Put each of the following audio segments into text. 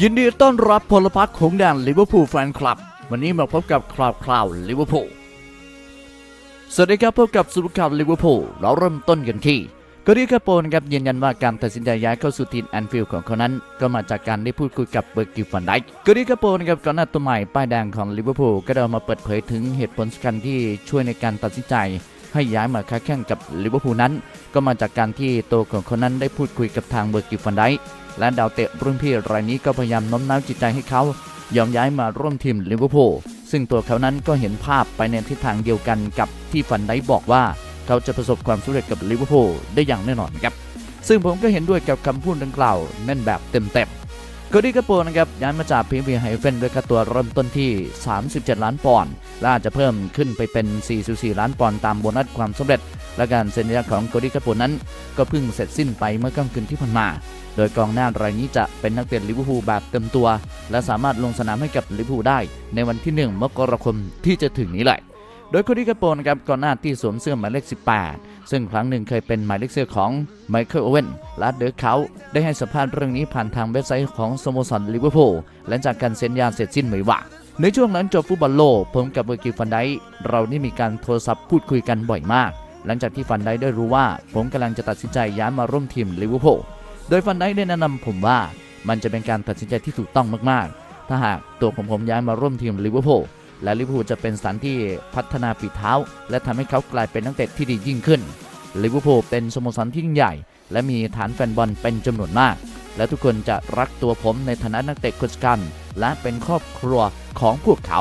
ยินดีต้อนรับพลพรรคของแดนลิเวอร์พูลแฟนคลับ วันนี้มาพบกับคราวคราวลิเวอร์พูลสวัสดีครับพบกับสุรุข่าวลิเวอร์พูลเราเริ่มต้นกันที่กอริกาโปนะครับยืนยันว่าการตัดสินใจย้ายเข้าสู่ทีมแอนฟิลด์ของเขานั้น ก็มาจากการได้พูดคุยกับเบอร์กิฟันไดค์กอริกาโปนะครับก่อนหน้าตัวใหม่ป้ายแดงของลิเวอร์พูลก็ได้มาเปิดเผยถึงเหตุผลสำคัญที่ช่วยในการตัดสินใจ ให้ย้ายมาค้าแข่งกับลิเวอร์พูลนั้น ก็มาจากการที่ตัวของเขานั้นได้พูดคุยกับทางเบอร์กิฟันไดและดาวเตะรุ่นพี่รายนี้ก็พยายามโน้มน้าวจิตใจให้เขายอมย้ายมาร่วมทีมลิเวอร์พูลซึ่งตัวเขานั้นก็เห็นภาพไปในทิศทางเดียวกันกับที่ฟันไดบอกว่า เขาจะประสบความสำเร็จกับลิเวอร์พูลได้อย่างแน่นอนครับ ซึ่งผมก็เห็นด้วยกับคำพูดดังกล่าวนั่นแบบเต็มๆ โคดี้กาโปนะครับย้ายมาจากพีพีไฮเฟนด้วยค่าตัวเริ่มต้นที่ 37 ล้านปอนด์และอาจจะเพิ่มขึ้นไปเป็น 44 ล้านปอนด์ตามโบนัสความสำเร็จ และการเซ็นสัญญาของโคดี้กาโปนั้น ก็เพิ่งเสร็จสิ้นไปเมื่อค่ำคืนที่ผ่านมา โดยกองหน้ารายนี้จะเป็นนักเตะลิเวอร์พูลแบบเต็มตัว และสามารถลงสนามให้กับลิเวอร์พูลได้ ในวันที่ 1 มกราคมที่จะถึงนี้แหละโดยโคดี้กาโปนะครับก่อนหน้าที่สวมเสื้อหมายเลข 18 ซึ่งครั้งหนึ่งเคยเป็นหมายเลขเสื้อของไมเคิลโอเวนและเดอร์เขาได้ให้สัมภาษณ์เรื่องนี้ผ่านทางเว็บไซต์ของสโมสรลิเวอร์พูลหลังจากการเซ็นยาเสร็จสิ้นไม่ว่า ในช่วงนั้นจบฟุตบอลโลกผมกับเบอร์กิฟันไดเราได้มีการโทรศัพท์พูดคุยกันบ่อยมาก หลังจากที่ฟันไดได้รู้ว่า ผมกำลังจะตัดสินใจย้ายมาร่วมทีมลิเวอร์พูลโดยฟันไดได้แนะนำผมว่ามันจะเป็นการตัดสินใจที่ถูกต้องมากๆ ถ้าหากตัวของผมย้ายมาร่วมทีมลิเวอร์พูล และลิเวอร์พูลจะเป็นสถานที่พัฒนาฝีเท้า และทำให้เขากลายเป็นนักเตะที่ดียิ่งขึ้นลิเวอร์พูลเป็นสโมสรที่ยิ่งใหญ่ และมีฐานแฟนบอลเป็นจำนวนมาก และทุกคนจะรักตัวผมในฐานะนักเตะคนสำคัญและเป็นครอบครัวของพวกเขา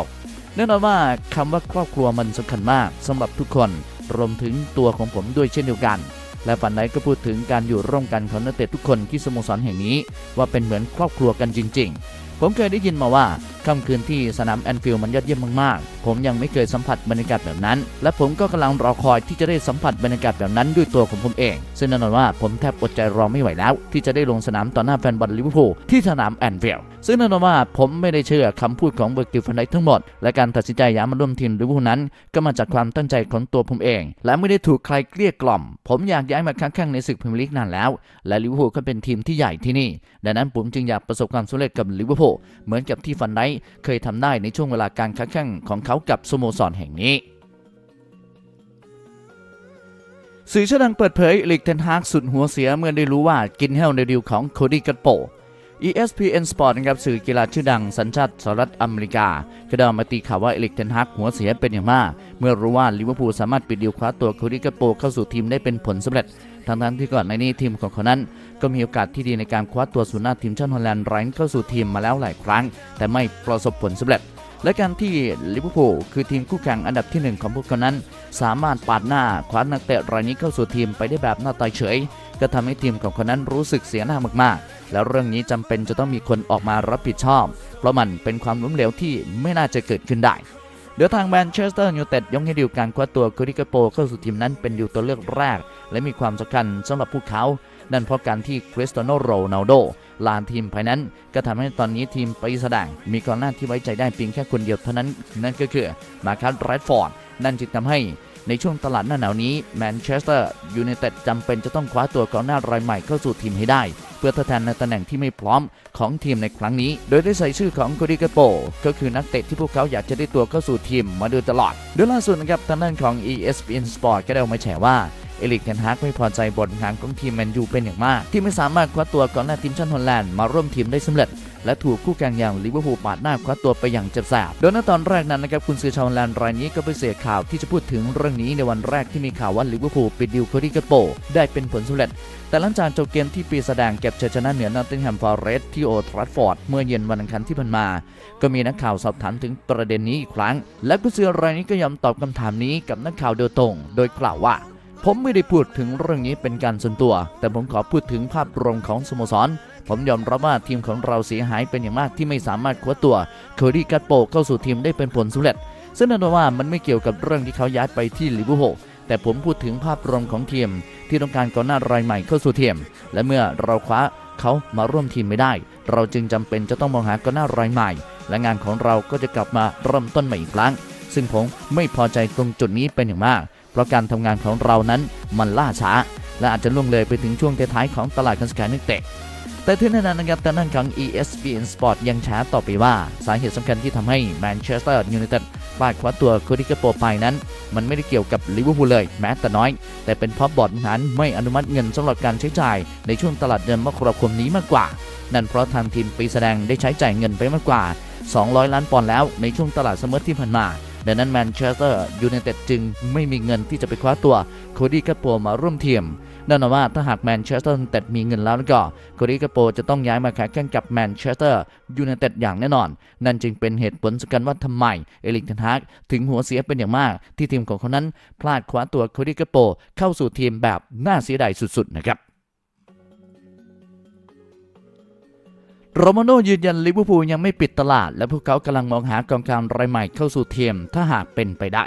แน่นอนว่าคำว่าครอบครัวมันสำคัญมากสำหรับทุกคนรวมถึงตัวของผมด้วยเช่นเดียวกัน และฝันไดก็พูดถึงการอยู่ร่วมกันของนักเตะทุกคนที่สโมสรแห่งนี้ ว่าเป็นเหมือนครอบครัวกันจริง ๆ ผมเคยได้ยินมาว่าค่ำคืนที่สนามแอนฟิลด์มันยอดเยี่ยมมากๆ ผมยังไม่เคยสัมผัสบรรยากาศแบบนั้น และผมก็กำลังรอคอยที่จะได้สัมผัสบรรยากาศแบบนั้นด้วยตัวของผมเอง ซึ่งแน่นอนว่าผมแทบอดใจรอไม่ไหวแล้ว ที่จะได้ลงสนามต่อหน้าแฟนบอลลิเวอร์พูลที่สนามแอนฟิลด์ ซึ่งแน่นอนว่าผมไม่ได้เชื่อคำพูดของเบอร์กิลฟันไดทั้งหมด และการตัดสินใจย้ายมาร่วมทีมลิเวอร์พูลนั้น ก็มาจากความตั้งใจของตัวผมเอง และไม่ได้ถูกใครเกลี้ยกล่อม ผมอยากย้ายมาค้างแข่งในศึกพรีเมียร์ลีกนานแล้ว และลิเวอร์พูลก็เป็นทีมที่ใหญ่ที่นี่ ดังนั้นผมจึงอยากประสบความสำเร็จกับลิเวอร์พูลเหมือนกับที่ฟันไดเคยทำได้ในช่วงเวลาการค้าแข่งของเขากับสโมสรแห่งนี้สื่อชื่อดังเปิดเผยลีกเทนฮากสุดหัวเสียเมื่อได้รู้ว่ากินเฮลในดีลของโคดี้กัตโป ESPN Sport นะครับสื่อกีฬาชื่อดังสัญชาติสหรัฐอเมริกา ก็ได้มาตีข่าวว่าเอลิกเทนฮากหัวเสียเป็นอย่างมาก เมื่อรู้ว่าลิเวอร์พูลสามารถปิดดีลคว้าตัวคดี้กัตโปเข้าสู่ทีมได้เป็นผลสำเร็จทั้งๆที่ก่อนในนี้ทีมของเขานั้น ก็มีโอกาสที่ดีในการคว้าตัวศูนย์หน้าทีมชาติฮอลแลนด์ไร้เข้าสู่ทีมมาแล้วหลายครั้ง แต่ไม่ประสบผลสำเร็จและการที่ลิเวอร์พูลคือทีมคู่แข่งอันดับที่หนึ่งของพวกเขานั้น สามารถปาดหน้าคว้านักเตะรายนี้เข้าสู่ทีมไปได้แบบหน้าตาเฉย ก็ทำให้ทีมของเขานั้นรู้สึกเสียหน้ามากๆ แล้วเรื่องนี้จำเป็นจะต้องมีคนออกมารับผิดชอบ เพราะมันเป็นความล้มเหลวที่ไม่น่าจะเกิดขึ้นได้เดี๋ยวทางแมนเชสเตอร์ยูไนเต็ดยกให้ดิวการคว้าตัวคดิกโปเข้าสู่ทีมนั้นเป็นดิวตัวเลือกแรก และมีความสำคัญสำหรับพวกเขา นั่นเพราะการที่คริสตโนโรนัลโดลานทีมภายนั้น ก็ทำให้ตอนนี้ทีมไปแสดงมีกองหน้าที่ไว้ใจได้เพียงแค่คนเดียวเท่านั้น นั่นก็คือมาคัสแรดฟอร์ด นั่นจึงทำให้ ในช่วงตลาดหน้าหนาวนี้แมนเชสเตอร์ยูไนเต็ดจำเป็นจะต้องคว้าตัวกองหน้ารายใหม่เข้าสู่ทีมให้ได้ เพื่อทดแทนในตำแหน่งที่ไม่พร้อมของทีมในครั้งนี้ โดยได้ใส่ชื่อของโคดิกโป ก็คือนักเตะที่พวกเขาอยากจะได้ตัวเข้าสู่ทีมมาโดยตลอดโดยล่าสุดนะครับทางด้านของ ESPN Sport ก็ได้ออกมาแฉว่าเอลิกเทนฮากไม่พอใจบทงานของทีมแมนยูเป็นอย่างมาก ที่ไม่สามารถคว้าตัวกองหน้าทีมชาติฮอลแลนด์มาร่วมทีมได้สำเร็จ และถูกคู่แข่งอย่างลิเวอร์พูลปาดหน้าคว้าตัวไปอย่างเจ็บแสบ โดยในตอนแรกนั้นนะครับคุณซื้อชาวแลนด์รายนี้ก็ไปเสียข่าวที่จะพูดถึงเรื่องนี้ในวันแรกที่มีข่าวว่าลิเวอร์พูลปิดดิวโคดี้กาโปได้เป็นผลสำเร็จ แต่หลังจากจบเกมที่ปีแสดงเก็บชัยชนะเหนือนอตติงแฮมฟอร์เรสที่โอทรัฟฟอร์ดเมื่อเย็นวันอังคารที่ผ่านมา ก็มีนักข่าวสอบถามถึงประเด็นนี้อีกครั้ง และกุนซือรายนี้ก็ยอมตอบคำถามนี้กับนักข่าวโดยตรง โดยกล่าวว่าผมไม่ได้พูดถึงเรื่องนี้เป็นการส่วนตัว แต่ผมขอพูดถึงภาพรวมของสโมสร ผมยอมรับว่าทีมของเราเสียหายเป็นอย่างมากที่ไม่สามารถคว้าตัวโคดี้กัตโปเข้าสู่ทีมได้เป็นผลสำเร็จ ซึ่งแน่นว่ามันไม่เกี่ยวกับเรื่องที่เขาย้ายไปที่ลิเวอร์พูลแต่ผมพูดถึงภาพรวมของทีม ที่ต้องการกองหน้ารายใหม่เข้าสู่ทีม และเมื่อเราคว้าเขามาร่วมทีมไม่ได้ เราจึงจำเป็นจะต้องมองหากองหน้ารายใหม่ และงานของเราก็จะกลับมาเริ่มต้นใหม่อีกครั้ง ซึ่งผมไม่พอใจตรงจุดนี้เป็นอย่างมาก เพราะการทำงานของเรานั้นมันล่าช้า และอาจจะล่วงเลยไปถึงช่วงท้ายๆของตลาดการซื้อขายนักเตะ แต่ที่นั้นนะครับทางด้านของ ESPN Sport ยังแฉต่อไปว่า สาเหตุสำคัญที่ทำให้แมนเชสเตอร์ยูไนเต็ดพลาดคว้าตัวโคดิกาโปไปนั้น มันไม่ได้เกี่ยวกับลิเวอร์พูลเลยแม้แต่น้อย แต่เป็นเพราะบอร์ดนั้นไม่อนุมัติเงินสำหรับการใช้จ่ายในช่วงตลาดเดือนมกราคมนี้มากกว่า นั่นเพราะทางทีมปีแสดงได้ใช้จ่ายเงินไปมากกว่า 200 ล้านปอนด์แล้วในช่วงตลาดเสมอที่ผ่านมาดังนั้นแมนเชสเตอร์ยูไนเต็ดจึงไม่มีเงินที่จะไปคว้าตัวโคดี้กาโปมาร่วมทีม น่นหมายว่าถ้าหากแมนเชสเตอร์ยูไนเต็ดมีเงินแล้วก็โคดี้กาโปจะต้องย้ายมาแข่งขันกับแมนเชสเตอร์ยูไนเต็ดอย่างแน่นอน นั่นจึงเป็นเหตุผลสำคัญว่าทำไมเอลิกเทนฮากถึงหัวเสียเป็นอย่างมาก ที่ทีมของเขานั้นพลาดคว้าตัวโคดี้กาโปเข้าสู่ทีมแบบน่าเสียดายสุดๆนะครับโรมาโน่ยืนยันลิเวอร์พูลยังไม่ปิดตลาด และพวกเขากำลังมองหากองกลางรายใหม่เข้าสู่ทีมถ้าหากเป็นไปได้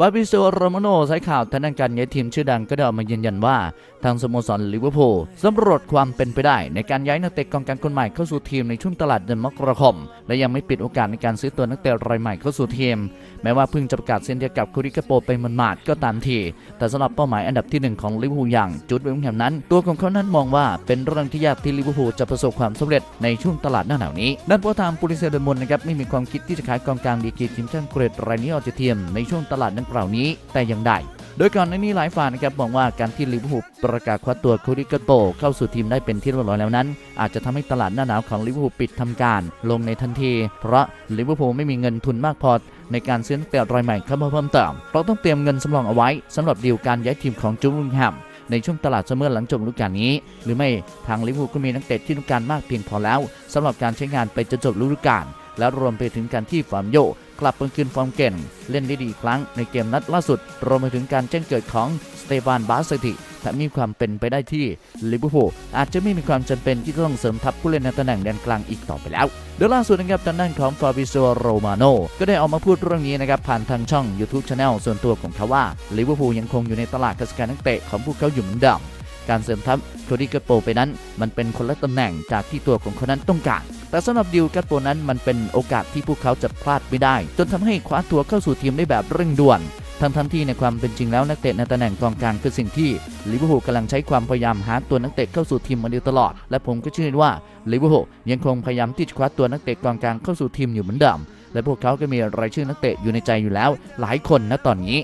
ฟาบิโซโรมาโน่สายข่าวทางด้านการย้ายทีมชื่อดังก็ได้ออกมายืนยันว่า ทางสโมสรลิเวอร์พูลสำรวจความเป็นไปได้ ในการย้ายนักเตะกองกลางคนใหม่เข้าสู่ทีมในช่วงตลาดเดือนมกราคม และยังไม่ปิดโอกาสในการซื้อตัวนักเตะรายใหม่เข้าสู่ทีม แม้ว่าเพิ่งจะประกาศเซ็นเดียกับคูริกาโปไปมันมาดก็ตามที แต่สำหรับเป้าหมายอันดับที่หนึ่งของลิเวอร์พูลอย่างจูดเบลลิงแฮมนั้น ตัวของเขานั้นมองว่าเป็นเรื่องที่ยากที่ลิเวอร์พูลจะประสบความสำเร็จในช่วงตลาดหน้าหนาวนี้ด้านโปรทามปูริเซเดอร์มนนะครับไม่มีความคิดที่จะขายกองกลางดีกีทีมชาติอังกรีรายนี้ออกจากทีมในช่วงตลาดดังกล่านี้แต่อย่างใดโดยก่อนหน้านี้หลายฝ่ายนะครับมองว่าการที่ลิเวอร์พูลประกาศคว้าตัวคูริกโตเข้าสู่ทีมได้เป็นที่เรียบร้อยแล้วนั้น อาจจะทำให้ตลาดหน้าหนาวของลิเวอร์พูลปิดทำการลงในทันที เพราะลิเวอร์พูลไม่มีเงินทุนมากพอในการซื้อนักเตะรายใหม่เข้ามาเพิ่มเติมเราต้องเตรียมเงินสำรองเอาไว้สำหรับดีลการย้ายทีมของจูรุงแฮมในช่วงตลาดเสมอหลังจบฤดูกาลนี้ หรือไม่ทางลิเวอร์พูลก็มีนักเตะที่ต้องการมากเพียงพอแล้วสำหรับการใช้งานไปจนจบฤดูกาลและรวมไปถึงการที่ฟาร์มโย กลับมาคืนฟอร์มเก่ง เล่นได้ดีครั้งในเกมนัดล่าสุด รวมไปถึงการแจ้งเกิดของสเตฟานบาสติถ้ามีความเป็นไปได้ที่ลิเวอร์พูลอาจจะไม่มีความจำเป็นที่จะต้องเสริมทัพผู้เล่นในตำแหน่งแดนกลางอีกต่อไปแล้วโดยล่าสุดนะครับทางด้านของฟาบิโซโรมาโนก็ได้ออกมาพูดเรื่องนี้นะครับผ่านทางช่อง YouTube Channel ส่วนตัวของเขาว่าลิเวอร์พูลยังคงอยู่ในตลาดกสการนักเตะของพวกเขาอยู่เหมือนเดิมการเสริมทัพโคดี้กโปไปนั้น มันเป็นคนละตำแหน่งจากที่ตัวของเขานั้นต้องการ แต่สำหรับดิวกัตโปนั้นมันเป็นโอกาสที่พวกเขาจะพลาดไม่ได้ จนทำให้คว้าตัวเข้าสู่ทีมได้แบบเร่งด่วนทั้งทั้งที่ในความเป็นจริงแล้วนักเตะในตำแหน่งกองกลางคือสิ่งที่ลิเวอร์พูลกำลังใช้ความพยายามหาตัวนักเตะเข้าสู่ทีมมาโดยตลอด และผมก็เชื่อว่าลิเวอร์พูลยังคงพยายามที่จะคว้าตัวนักเตะกองกลางเข้าสู่ทีมอยู่เหมือนเดิมและพวกเขาก็มีรายชื่อนักเตะอยู่ในใจอยู่แล้ว หลายคนณตอนนี้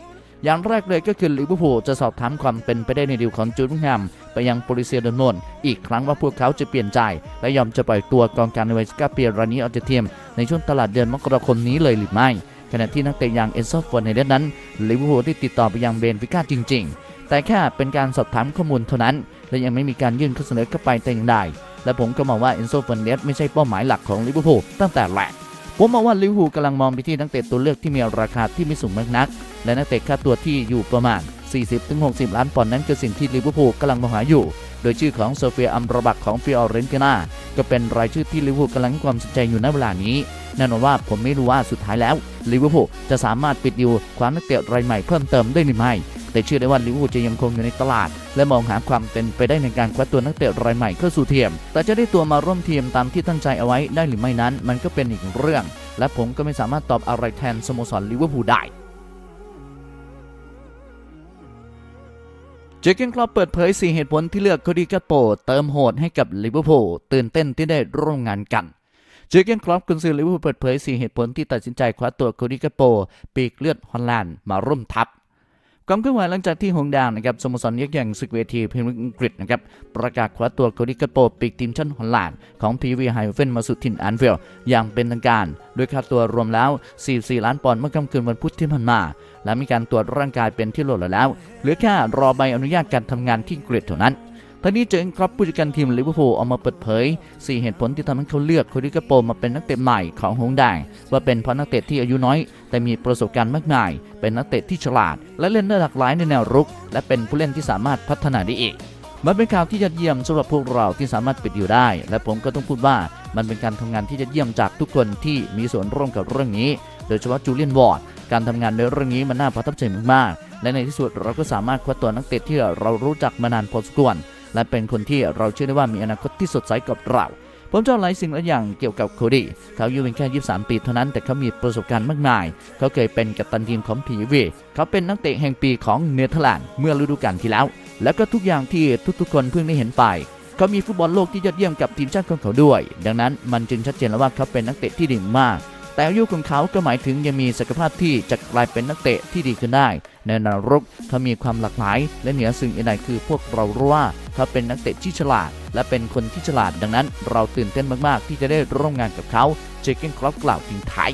อย่างแรกเลยก็คือลิเวอร์พูลจะสอบถามความเป็นไปได้ในดีลของจูดแฮมไปยังโปลิเซียดอนมอนอีกครั้งว่าพวกเขาจะเปลี่ยนใจ และยอมจะปล่อยตัวกองกางในวัย19ปียรานีออกจากทียม ในช่วงตลาดเดือนมกราคมนี้เลยหรือไม่ขณะที่นักเตะอย่างเอนโซฟอนในเดนนั้นลิเวอร์พูลได้ติดต่อไปยังเบนฟิก้าจริง ๆ แต่แค่เป็นการสอบถามข้อมูลเท่านั้น และยังไม่มีการยื่นข้อเสนอเข้าไปแต่อย่างใดและผมก็มองว่าเอนโซฟอนเดสไม่ใช่เป้าหมายหลักของลิเวอร์พูลตั้งแต่แรก ผมมองว่าลิเวอร์พูลกำลังมองไปที่นักเตะตัวเลือกที่มีราคาที่ไม่สูงมากนัก และนักเตะค่าตัวที่อยู่ประมาณ 40-60 ล้านปอนด์นั้นคือสิ่งที่ลิเวอร์พูลกำลังมองหาอยู่ โดยชื่อของโซเฟียอัมรบักของฟิออเรนตินาก็เป็นรายชื่อที่ลิเวอร์พูลกำลังให้ความสนใจอยู่ณเวลานี้แน่นอนว่าผมไม่รู้ว่าสุดท้ายแล้วลิเวอร์พูลจะสามารถปิดดิวคว้านักเตะรายใหม่เพิ่มเติมได้หรือไม่ แต่เชื่อได้ว่าลิเวอร์พูลจะยังคงอยู่ในตลาด และมองหาความเป็นไปได้ในการคว้าตัวนักเตะรายใหม่เข้าสู่ทีม แต่จะได้ตัวมาร่วมทีมตามที่ตั้งใจเอาไว้ได้หรือไม่นั้น มันก็เป็นอีกเรื่อง และผมก็ไม่สามารถตอบอะไรแทนสโมสรลิเวอร์พูลได้เจอร์เกนคลอปเปิดเผย 4 เหตุผลที่เลือกโคดีกาโป เติมโหดให้กับลิเวอร์พูลตื่นเต้นที่ได้ร่วมงานกันเจอร์เกนคลอปกุนซือลิเวอร์พูลเปิดเผย 4 เหตุผลที่ตัดสินใจคว้าตัวโคดีกาโป ปีกเลือดฮอลแลนด์มาร่วมทัพ ความเคลื่อนไหวหลังจากที่หงแดงนะครับสโมสรยักษ์ใหญ่ศึกเวทีพรีเมียร์อังกฤษนะครับประกาศคว้าตัวโคดิกโปปีกทีมชั้นฮอลแลนด์ของพีวีไฮเฟนมาสู่ถิ่นแอนฟิลอย่างเป็นทางการโดยค่าตัวรวมแล้ว 44 ล้านปอนด์เมื่อค่ำคืนวันพุธที่ผ่านมา และมีการตรวจร่างกายเป็นที่เรียบร้อยแล้วเหลือแค่รอใบอนุญาตการทำงานที่อังกฤษเท่านั้น ทั้งนี้เจอกนครอปผู้จัดการทีมลิเวอร์พูลออกมาเปิดเผย 4 เหตุผลที่ทำให้เขาเลือกโคดิกาโปมาเป็นนักเตะใหม่ของหงแดงว่าเป็นเพราะนักเตะที่อายุน้อย แต่มีประสบการณ์มากมาย เป็นนักเตะที่ฉลาด และเล่นได้หลากหลายในแนวรุก และเป็นผู้เล่นที่สามารถพัฒนาได้อีกมันเป็นข่าวที่ยอดเยี่ยมสำหรับพวกเราที่สามารถปิดอยู่ได้ และผมก็ต้องพูดว่ามันเป็นการทำงานที่ยอดเยี่ยมจากทุกคนที่มีส่วนร่วมกับเรื่องนี้ โดยเฉพาะจูเลียนวอร์ดการทำงานในเรื่องนี้มันน่าประทับใจมากๆและในที่สุดเราก็สามารถคว้าตัวนักเตะที่เรารู้จักมานานพอสมควร และเป็นคนที่เราเชื่อได้ว่ามีอนาคตที่สดใสกับเราผมชอบหลายสิ่งหลายอย่างเกี่ยวกับโคดี้เขาอายุเพียงแค่ 23 ปีเท่านั้น แต่เขามีประสบการณ์มากมาย เขาเคยเป็นกัปตันทีมของพีวีเขาเป็นนักเตะแห่งปีของเนเธอร์แลนด์เมื่อฤดูกาลที่แล้ว แล้วก็ทุกอย่างที่ทุกๆ คนเพิ่งได้เห็นไป เขามีฟุตบอลโลกที่ยอดเยี่ยมกับทีมชาติของเขาด้วย ดังนั้นมันจึงชัดเจนแล้วว่าเขาเป็นนักเตะที่ดีมาก แต่อายุของเขาก็หมายถึงยังมีศักยภาพที่จะกลายเป็นนักเตะที่ดีขึ้นได้ ในอนาคตเขามีความหลากหลาย และเหนือสิ่งอื่นใดคือพวกเรารู้ว่าเขาเป็นนักเตะที่ฉลาด และเป็นคนที่ฉลาดดังนั้น เราตื่นเต้นมาก ๆ ที่จะได้ร่วมงานกับเขาเจเกนครอปกล่าวทิ้งท้าย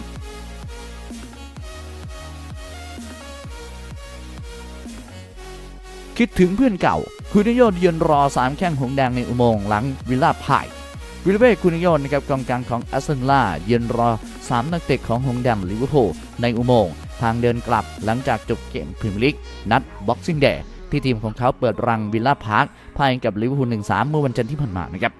คิดถึงเพื่อนเก่า คุนิโยยืนรอสามแข้งหงแดงในอุโมงค์หลังวิลล่าพาย วิลเว่คุนิโยนะครับกองกลางของแอสตันล่ายืนรอ 3 นักเตะของหงแดงลิเวอร์พูลในอุโมงค์ทางเดินกลับหลังจากจบเกมพรีเมียร์ลีกนัดบ็อกซิ่งเดย์ที่ทีมของเขาเปิดรังวิลล่าพาร์คพ่ายกับลิเวอร์พูล1-3 เมื่อวันจันทร์ที่ผ่านมานะครับ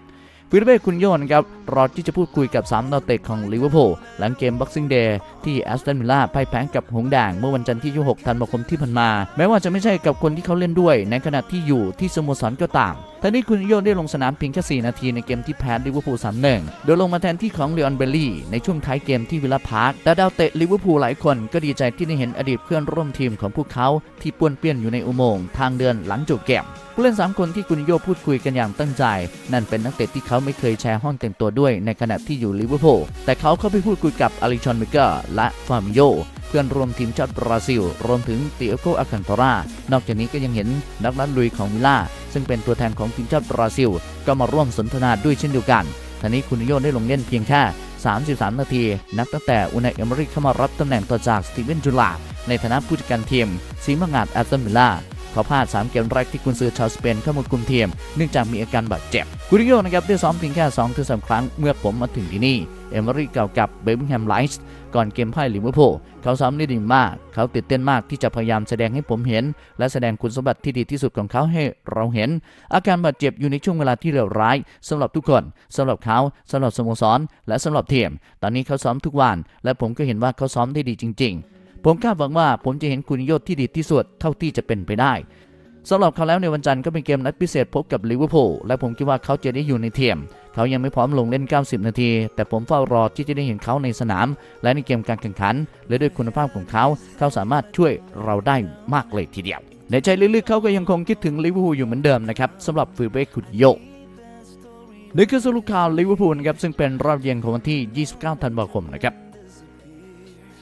วิลเว่คุนโยนครับรอที่จะพูดคุยกับ3นักเตะของลิเวอร์พูลหลังเกมบ็อกซิ่งเดย์ที่แอสตันวิลล่าพ่ายแพ้กับหงส์แดงเมื่อวันจันทร์ที่ 26 ธันวาคมที่ผ่านมา แม้ว่าจะไม่ใช่กับคนที่เขาเล่นด้วย ในขณะที่อยู่ที่สโมสรก็ตามท่านี้คุนโยได้ลงสนามเพียงแค่ 4 นาทีในเกมที่แพ้ลิเวอร์พูล 3-1 โดยลงมาแทนที่ของเลออนเบลลี่ในช่วงท้ายเกมที่วิลล่าพาร์คแต่ดาวเตะลิเวอร์พูลหลายคนก็ดีใจที่ได้เห็นอดีตเพื่อนร่วมทีมของพวกเขาที่ป้วนเปี้ยนอยู่ในอุโมงค์ทางเดินหลังจบเกม ผู้เล่น 3 คนที่กุนโยพูดคุยกันอย่างตั้งใจ นั่นเป็นนักเตะที่เขาไม่เคยแชร์ห้องแต่งตัวด้วยในขณะที่อยู่ลิเวอร์พูลแต่เขาเข้าไปพูดคุยกับอลิชอนเมเกอร์และฟามิโยเพื่อนร่วมทีมชาติบราซิล รวมถึงติโอโกอาคันตรานอกจากนี้ก็ยังเห็นนักนัดลุยของวิลล่า ซึ่งเป็นตัวแทนของทีมชาติบราซิล ก็มาร่วมสนทนาด้วยเช่นเดียวกันท่านี้คุนโยได้ลงเล่นเพียงแค่ 33 นาที นับตั้งแต่อุนายเอมริกเข้ามารับตำแหน่งต่อจากสตีเวนจูลาในฐานะผู้จัดการทีมสีมังงาดแอสตันวิล่า เขาพลาด 3 เกมแรกที่กุนซือชาวสเปนเข้ามาคุมทีมเนื่องจากมีอาการบาดเจ็บกุริโยนะครับได้ซ้อมเพียงแค่2ถึง3ครั้งเมื่อผมมาถึงที่นี่ เอมอรี่เก่ากับเบมิงแฮมไลท์ก่อนเกมไพ่ลิเวอร์พูลเขาซ้อมได้ดีมาก เขาตื่นเต้นมากที่จะพยายามแสดงให้ผมเห็น และแสดงคุณสมบัติที่ดีที่สุดของเขาให้เราเห็น อาการบาดเจ็บอยู่ในช่วงเวลาที่เลวร้ายสำหรับทุกคนสำหรับเขาสำหรับสโมสร และสำหรับทีม ตอนนี้เขาซ้อมทุกวัน และผมก็เห็นว่าเขาซ้อมได้ดีจริง ๆ ผมคาดหวังว่าผมจะเห็นคุณโยศที่ดีที่สุดเท่าที่จะเป็นไปได้สำหรับเขาแล้วในวันจันทร์ก็เป็นเกมนัดพิเศษพบกับลิเวอร์พูลและผมคิดว่าเขาจะได้อยู่ในเทียม เขายังไม่พร้อมลงเล่น 90 นาที แต่ผมเฝ้ารอที่จะได้เห็นเขาในสนาม และในเกมการแข่งขัน และด้วยคุณภาพของเขา เขาสามารถช่วยเราได้มากเลยทีเดียว ในใจลึกๆเขาก็ยังคงคิดถึงลิเวอร์พูลอยู่เหมือนเดิมนะครับสำหรับฟิลเบคคุดโยนี่คือสรุปข่าวลิเวอร์พูลนะครับซึ่งเป็นรอบเย็นของวันที่ 29 ธันวาคมนะครับ